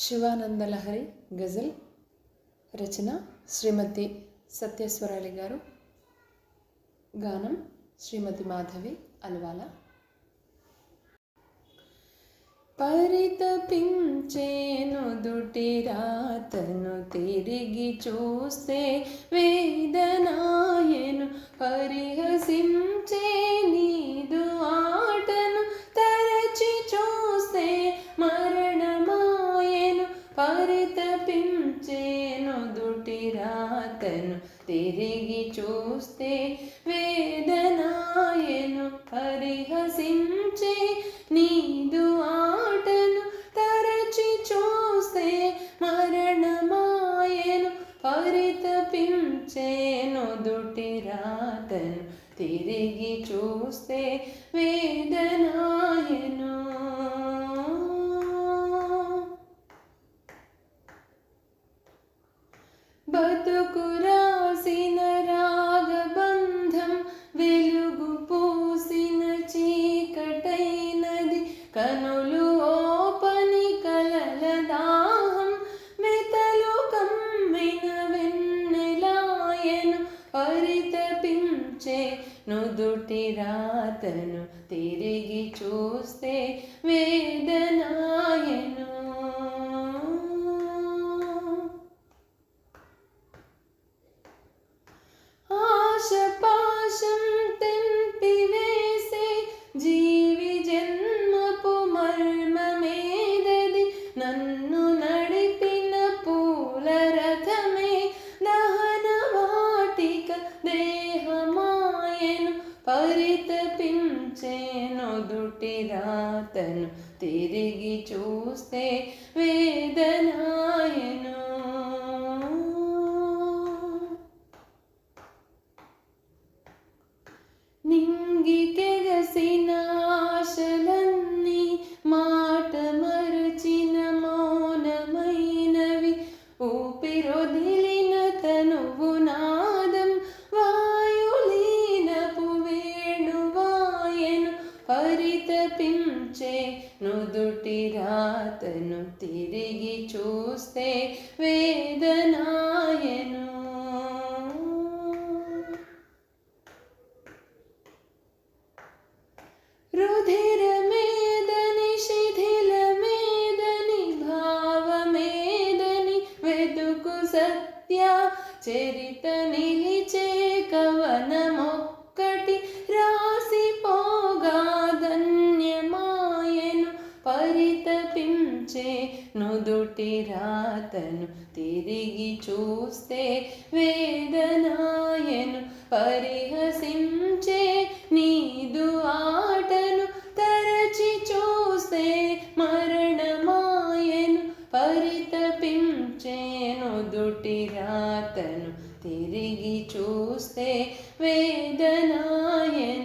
శివానందలహరి గజల్ రచన శ్రీమతి సత్యేశ్వరాలి గారు. గానం శ్రీమతి మాధవి అల్వాల. పరితపించేను దుటి రాతను తిరిగి చూస్తే వేదనాయను పరిహసించేని రాతను తిరిగి చూస్తే వేదనాయను పరిహసించే నీదు ఆటను తరచి చూస్తే మరణమాయను పరితపించేను దుటి రాతను తిరిగి చూస్తే వేదనాయను. కనులు ఓపని కలల దాహం మెతలు కమ్మిన వెన్నెలాయను పరితపించే నుదుటి రాతను తిరిగి చూస్తే వేదనా దేహమాయను పరితపించేను దుటి రాతను తిరిగి చూస్తే వేదనాయను. నింగికెగసిన ఆశలన్నీ మాట మరచిన మౌనమైనవి. ఊపిరొదిలి పరితపించే నుదుటి రాతను తిరిగి చూస్తే వేదనాయను. రుధిరమేదని శిథిలమేదని భావమేదని వెదుకు సత్య చరిత నుదుటి రాతను తిరిగి చూస్తే వేదనాయను పరిహసించే నీదు ఆటను తరచి చూస్తే మరణమాయను పరితపించే నుదుటి రాతను తిరిగి చూస్తే వేదనాయను